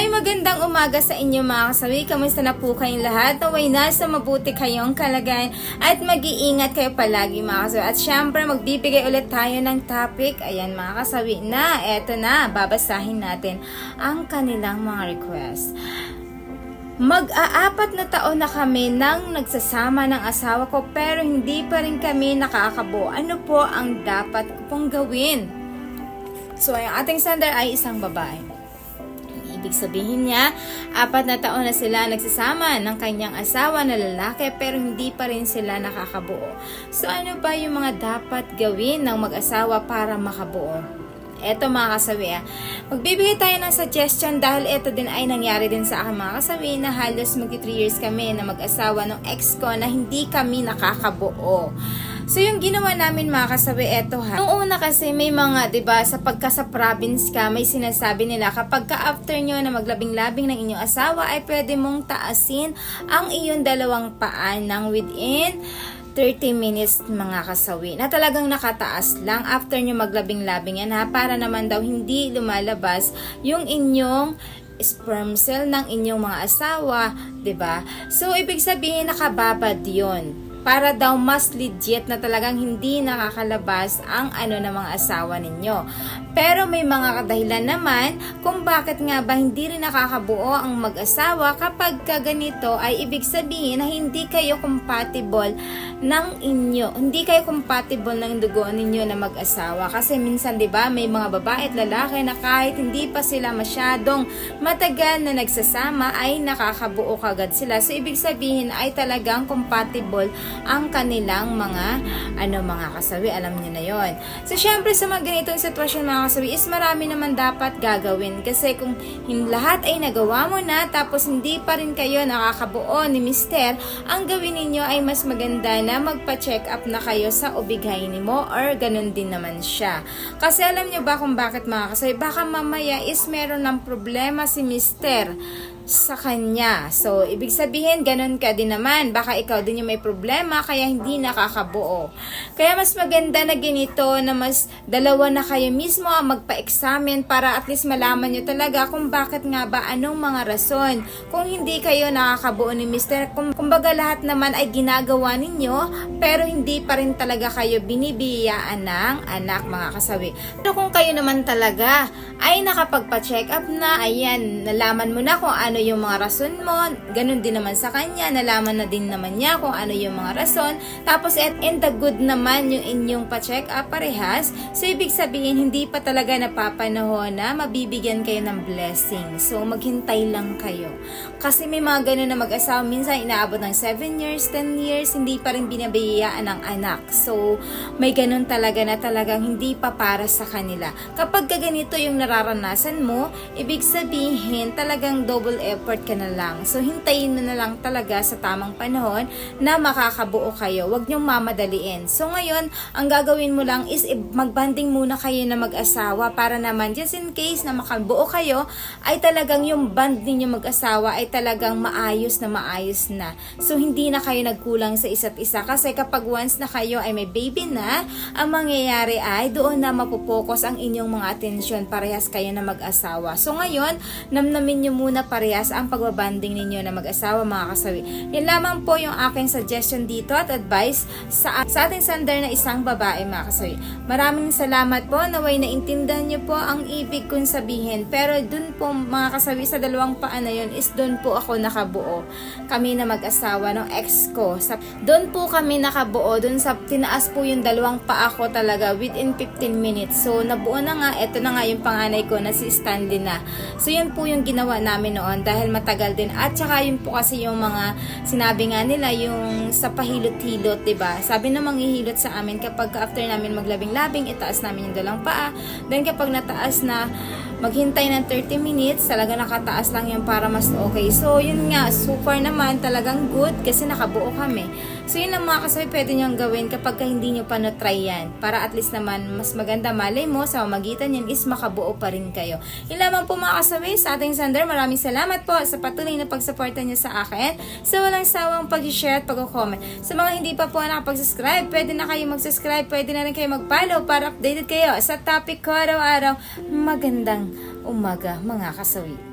Hi, magandang umaga sa inyo mga kasawi. Kamusta na po kayong lahat? Naway nasa mabuti kayong kalagayan at mag-iingat kayo palagi mga kasawi. At syempre, magbibigay ulit tayo ng topic. Ayan mga kasawi na, eto na, babasahin natin ang kanilang mga request. Mag-aapat na taon na kami nang nagsasama ng asawa ko pero hindi pa rin kami nakakabuo. Ano po ang dapat ko pong gawin? So, ang ating sender ay isang babae. Ibig sabihin niya, apat na taon na sila nagsasama ng kanyang asawa na lalaki pero hindi pa rin sila nakakabuo. So ano ba yung mga dapat gawin ng mag-asawa para makabuo? Eto mga kasawi ah. Magbibigay tayo ng suggestion dahil ito din ay nangyari din sa akin mga kasawi na halos magti 3 years kami na mag-asawa ng ex ko na hindi kami nakakabuo. So yung ginawa namin mga kasabi, eto ha. Noong una kasi may mga, 'di ba sa pagka sa province ka, may sinasabi nila kapag ka after nyo na maglabing-labing ng inyong asawa ay pwede mong taasin ang iyong dalawang paan ng within 30 minutes mga kasawi na talagang nakataas lang after nyo maglabing-labing yan ha para naman daw hindi lumalabas yung inyong sperm cell ng inyong mga asawa, 'di ba? So ibig sabihin nakababad 'yon para daw mas legit na talagang hindi nakakalabas ang ano ng mga asawa ninyo. Pero may mga kadahilan naman kung bakit nga ba hindi rin nakakabuo ang mag-asawa kapag ka ganito ay ibig sabihin na hindi kayo compatible ng inyo. Hindi kayo compatible ng dugo ninyo na mag-asawa. Kasi minsan 'di ba may mga babae at lalaki na kahit hindi pa sila masyadong matagal na nagsasama ay nakakabuo kagad sila. So ibig sabihin ay talagang compatible ang kanilang mga ano mga kasawi. Alam niyo na yon. So syempre sa mga ganitong sitwasyon mga kasawi is marami naman dapat gagawin. Kasi kung lahat ay nagawa mo na tapos hindi pa rin kayo nakakabuo ni mister, ang gawin ninyo ay mas maganda na magpa-check up na kayo sa obigay mo or ganun din naman siya. Kasi alam niyo ba kung bakit mga kasawi? Baka mamaya is meron ng problema si mister sa kanya. So, ibig sabihin, ganun ka din naman. Baka ikaw din yung may problema, kaya hindi nakakabuo. Kaya mas maganda na ganito na mas dalawa na kayo mismo ang magpa-examine para at least malaman nyo talaga kung bakit nga ba, anong mga rason. Kung hindi kayo nakakabuo ni Mr. Kung, kumbaga lahat naman ay ginagawa ninyo, pero hindi pa rin talaga kayo binibiyaan ng anak, mga kasawi. Pero kung kayo naman talaga ay nakapagpa-check up na, ayan, nalaman mo na kung ano yung mga rason mo, ganun din naman sa kanya, nalaman na din naman niya kung ano yung mga rason, tapos at in the good naman yung inyong pa-check up parehas, so ibig sabihin hindi pa talaga napapanahon na mabibigyan kayo ng blessing. So maghintay lang kayo. Kasi may mga ganun na mag-asawa, minsan inaabot ng 7 years, 10 years, hindi pa rin binabiyaan ng anak. So may ganun talaga na talagang hindi pa para sa kanila. Kapag ka ganito yung nararanasan mo, ibig sabihin talagang double effort ka na lang. So, hintayin mo na lang talaga sa tamang panahon na makakabuo kayo. Huwag niyong mamadaliin. So, ngayon, ang gagawin mo lang is magbanding muna kayo na mag-asawa para naman just in case na makabuo kayo, ay talagang yung band ninyo mag-asawa ay talagang maayos na maayos na. So, hindi na kayo nagkulang sa isa't isa. Kasi kapag once na kayo ay may baby na, ang mangyayari ay doon na mapupokus ang inyong mga atensyon parehas kayo na mag-asawa. So, ngayon, namnamin nyo muna parehas ang pagbabanding ninyo na mag-asawa mga kasawi. Yan lamang po yung aking suggestion dito at advice sa, sa ating sender na isang babae mga kasawi. Maraming salamat po, naway naintindihan nyo po ang ibig kong sabihin. Pero dun po mga kasawi sa dalawang paa na yun is dun po ako nakabuo. Kami na mag-asawa ng ex ko. Sa, dun po kami nakabuo, dun sa tinaas po yung dalawang paa ko talaga within 15 minutes. So nabuo na nga, eto na nga yung panganay ko na si Stanley na. So yun po yung ginawa namin noon dahil matagal din. At saka yun po kasi yung mga sinabi nga nila yung sa pahilot-hilot, 'di ba? Sabi na manghihilot sa amin kapag after namin maglabing-labing, itaas namin yung dalang paa. Then kapag nataas na maghintay ng 30 minutes, talaga nakataas lang yan para mas okay. So, yun nga, so far naman talagang good kasi nakabuo kami. So, yun ang mga kasabi pwede nyo gawin kapag ka hindi nyo pa na-try yan. Para at least naman mas maganda malay mo sa mamagitan yan is makabuo pa rin kayo. Yun lamang po mga kasabi sa ating sender. Maraming salamat po sa patuloy na pagsuporta nyo sa akin. Sa walang sawang pag-share at pag-comment. Sa mga hindi pa po nakapag-subscribe, pwede na kayo mag-subscribe, pwede na rin kayo mag-follow para updated kayo sa topic ko araw-araw. Magandang umaga mga kasawi.